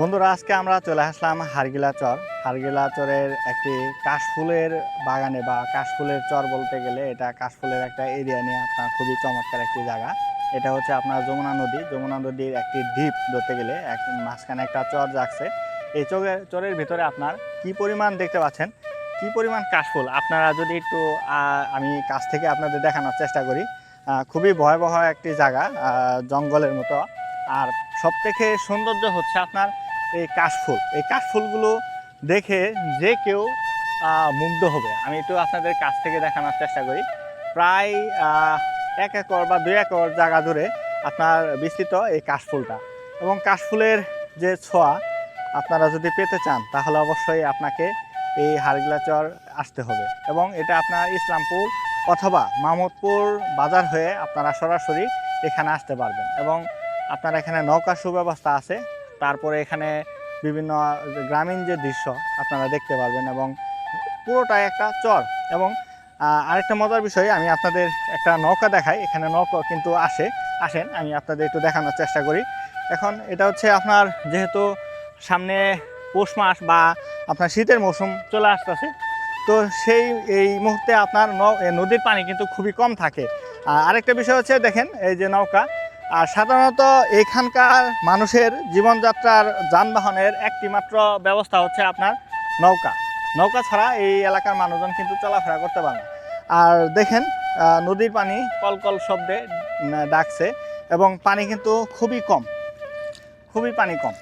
বন্ধুরা, আজকে আমরা চলে আসলাম হারগিলা চর। হারগিলা চরের একটি কাশফুলের বাগানে বা কাশফুলের চর বলতে গেলে এটা কাশফুলের একটা এরিয়া নিয়ে আপনার খুবই চমৎকার একটি জায়গা। এটা হচ্ছে আপনার যমুনা নদী। যমুনা নদীর একটি দ্বীপ ধরতে গেলে এক মাঝখানে একটা চর জাগছে এই চরের চরের ভিতরে আপনার কি পরিমাণ দেখতে পাচ্ছেন? কি পরিমাণ কাশফুল? আপনারা যদি একটু আমি কাছ থেকে আপনাদের দেখানোর চেষ্টা করি। খুবই ভয়াবহ একটি জায়গা জঙ্গলের মতো। আর সব থেকে সৌন্দর্য হচ্ছে আপনার এই কাশফুল। এই কাশফুলগুলো দেখে যে কেউ মুগ্ধ হবে। আমি একটু আপনাদের কাছ থেকে দেখানোর চেষ্টা করি। প্রায় এক একর বা দুই একর জায়গা জুড়ে আপনার বিস্তৃত এই কাশফুলটা। এবং কাশফুলের যে ছোঁয়া আপনারা যদি পেতে চান, তাহলে অবশ্যই আপনাকে এই হারগিলাচর আসতে হবে। এবং এটা আপনার ইসলামপুর অথবা মাহমুদপুর বাজার হয়ে আপনারা সরাসরি এখানে আসতে পারবেন। এবং আপনার এখানে নৌকা সুব্যবস্থা আছে। তারপরে এখানে বিভিন্ন গ্রামীণ যে দৃশ্য আপনারা দেখতে পারবেন এবং পুরোটাই একটা চর এবং আরেকটা মজার বিষয়, আমি আপনাদের একটা নৌকা দেখাই, এখানে নৌকা কিন্তু আসে, আসেন, আমি আপনাদের একটু দেখানোর চেষ্টা করি। এখন এটা হচ্ছে আপনার যেহেতু সামনে পৌষ মাস বা আপনার শীতের মৌসুম চলে আসতেছে, তো সেই এই মুহূর্তে আপনার নদীর পানি কিন্তু খুবই কম থাকে। আরেকটা বিষয় হচ্ছে, দেখেন, এই যে নৌকা আর সাধারণত এখানকার মানুষের জীবনযাত্রার যানবাহনের একটি মাত্র ব্যবস্থা হচ্ছে আপনার নৌকা। নৌকা ছাড়া এই এলাকার মানুষজন কিন্তু চলাফেরা করতে পারে না। আর দেখেন নদীর পানি কলকল শব্দে ডাকছে এবং পানি কিন্তু খুবই কম, খুবই পানি কম।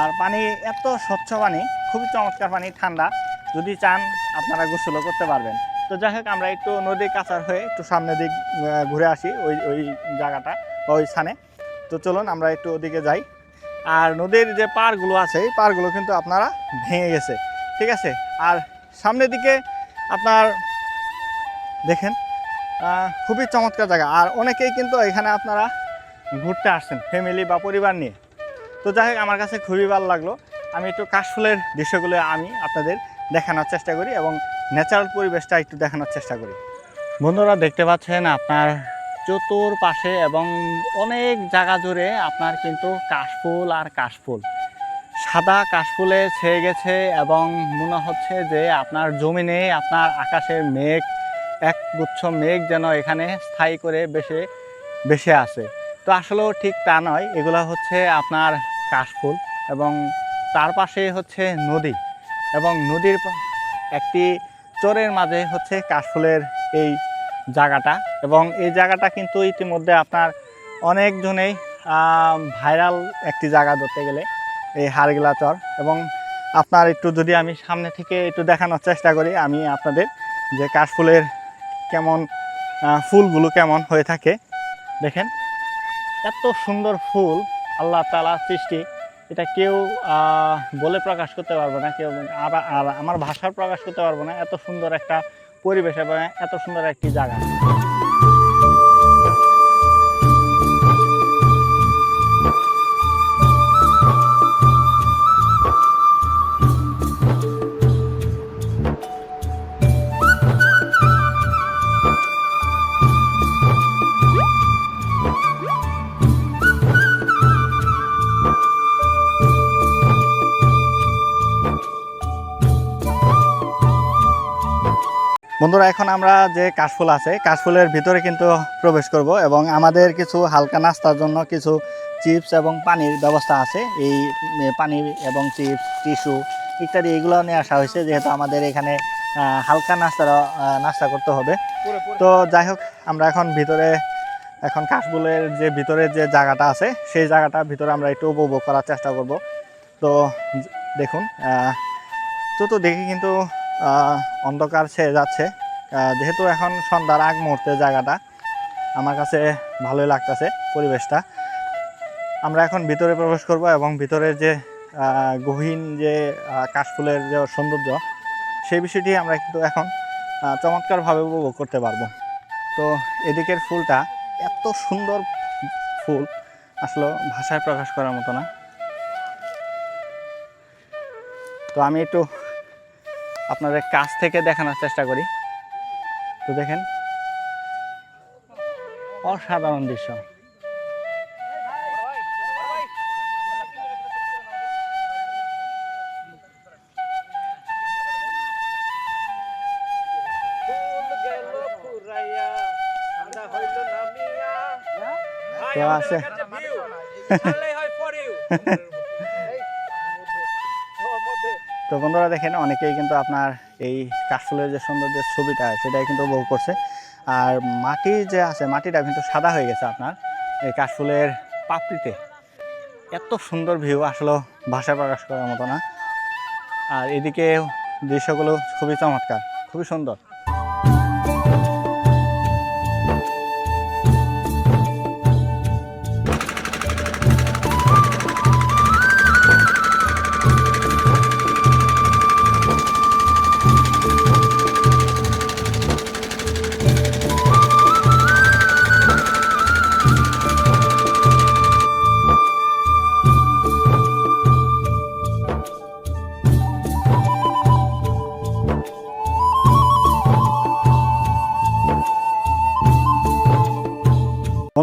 আর পানি এত স্বচ্ছ পানি, খুবই চমৎকার পানি, ঠান্ডা। যদি চান, আপনারা গোসলও করতে পারবেন। তো যাই হোক, আমরা একটু নদীর কাছার হয়ে একটু সামনের দিক ঘুরে আসি ওই ওই জায়গাটা বা ওই স্থানে। তো চলুন আমরা একটু ওদিকে যাই। আর নদীর যে পাড়গুলো আছে, এই পাড়গুলো কিন্তু আপনারা ভেঙে গেছে, ঠিক আছে? আর সামনের দিকে আপনার দেখেন খুবই চমৎকার জায়গা। আর অনেকেই কিন্তু এখানে আপনারা ঘুরতে আসছেন ফ্যামিলি বা পরিবার নিয়ে। তো যাই হোক, আমার কাছে খুবই ভালো লাগল। আমি একটু কাশফুলের দৃশ্যগুলো আমি আপনাদের দেখানোর চেষ্টা করি এবং ন্যাচারাল পরিবেশটা একটু দেখানোর চেষ্টা করি। বন্ধুরা, দেখতে পাচ্ছেন আপনার চতুর পাশে এবং অনেক জায়গা জুড়ে আপনার কিন্তু কাশফুল আর কাশফুল। সাদা কাশফুলে ছেয়ে গেছে এবং মনে হচ্ছে যে আপনার জমিনে, আপনার আকাশের মেঘ এক গুচ্ছ মেঘ যেন এখানে স্থায়ী করে বেশে বেশে আছে। তো আসলেও ঠিক তা নয়, এগুলো হচ্ছে আপনার কাশফুল এবং তার পাশে হচ্ছে নদী এবং নদীর একটি চরের মাঝে হচ্ছে কাশফুলের এই জায়গাটা এবং এই জায়গাটা কিন্তু ইতিমধ্যে আপনার অনেকজনেই ভাইরাল একটি জায়গা ধরতে গেলে, এই হারগিলা চর। এবং আপনার একটু যদি আমি সামনে থেকে একটু দেখানোর চেষ্টা করি, আমি আপনাদের যে কাশফুলের কেমন ফুলগুলো কেমন হয়ে থাকে। দেখেন, এত সুন্দর ফুল আল্লাহ তালা সৃষ্টি এটা কেউ বলে প্রকাশ করতে পারব না, কেউ আর আমার ভাষার প্রকাশ করতে পারব না, এত সুন্দর একটা পরিবেশ এবং এত সুন্দর একটি জায়গা। বন্ধুরা এখন আমরা যে কাশফুল আছে কাশফুলের ভিতরে কিন্তু প্রবেশ করব এবং আমাদের কিছু হালকা নাস্তার জন্য কিছু চিপস এবং পানির ব্যবস্থা আছে। এই পানি এবং চিপস টিস্যু ইত্যাদি এগুলো নিয়ে আসা হয়েছে যেহেতু আমাদের এখানে হালকা নাস্তার নাস্তা করতে হবে। তো যাই হোক আমরা এখন ভিতরে এখন কাশফুলের যে ভিতরে যে জায়গাটা আছে সেই জায়গাটা ভিতরে আমরা একটু উপভোগ করার চেষ্টা করব। তো দেখুন চতুর্দিকে কিন্তু অন্ধকার ছেয়ে যাচ্ছে। যেহেতু এখন সন্ধ্যার আগ মুহূর্তে জায়গাটা, আমার কাছে ভালোই লাগতেছে পরিবেশটা। আমরা এখন ভিতরে প্রবেশ করব এবং ভিতরের যে গহীন যে কাশফুলের যে সৌন্দর্য, সেই বিষয়টি আমরা কিন্তু এখন চমৎকারভাবে উপভোগ করতে পারব। তো এদিকের ফুলটা এত সুন্দর ফুল, আসলে ভাষায় প্রকাশ করার মতো না। তো আমি একটু আপনাদের কাছ থেকে দেখানোর চেষ্টা করি। তো দেখেন অসাধারণ দৃশ্য। আছে। তো বন্ধুরা দেখেন, অনেকেই কিন্তু আপনার এই কাশফুলের যে সৌন্দর্য ছবিটা, সেটাই কিন্তু উপভোগ করছে। আর মাটি যে আছে, মাটিটা কিন্তু সাদা হয়ে গেছে আপনার এই কাশফুলের পাপড়িতে। এত সুন্দর ভিউ আসলে ভাষা প্রকাশ করার মতো না। আর এদিকে দৃশ্যগুলো খুবই চমৎকার, খুবই সুন্দর।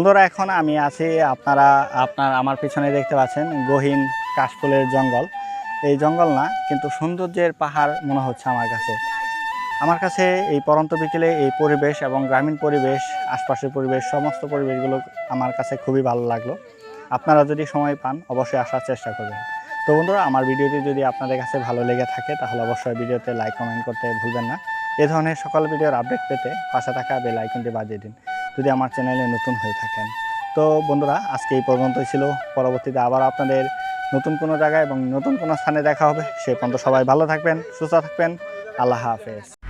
বন্ধুরা, এখন আমি আছি আপনারা, আপনার আমার পিছনে দেখতে পাচ্ছেন গহীন কাশফুলের জঙ্গল। এই জঙ্গল না, কিন্তু সৌন্দর্যের পাহাড় মনে হচ্ছে আমার কাছে। আমার কাছে এই পরন্ত বিকেলে এই পরিবেশ এবং গ্রামীণ পরিবেশ, আশপাশের পরিবেশ, সমস্ত পরিবেশগুলো আমার কাছে খুবই ভালো লাগল। আপনারা যদি সময় পান, অবশ্যই আসার চেষ্টা করবেন। তো বন্ধুরা, আমার ভিডিওটি যদি আপনাদের কাছে ভালো লেগে থাকে, তাহলে অবশ্যই ভিডিওতে লাইক কমেন্ট করতে ভুলবেন না। এ ধরনের সকল ভিডিওর আপডেট পেতে পাশে থাকা বেল আইকনটি বাজিয়ে দিন। যদি আমার চ্যানেলে নতুন হয়ে থাকেন। তো বন্ধুরা, আজকে এই পর্যন্তই ছিল। পরবর্তীতে আবার আপনাদের নতুন কোনো জায়গায় এবং নতুন কোনো স্থানে দেখা হবে। সে পর্যন্ত সবাই ভালো থাকবেন, সুস্থ থাকবেন। আল্লাহ হাফেজ।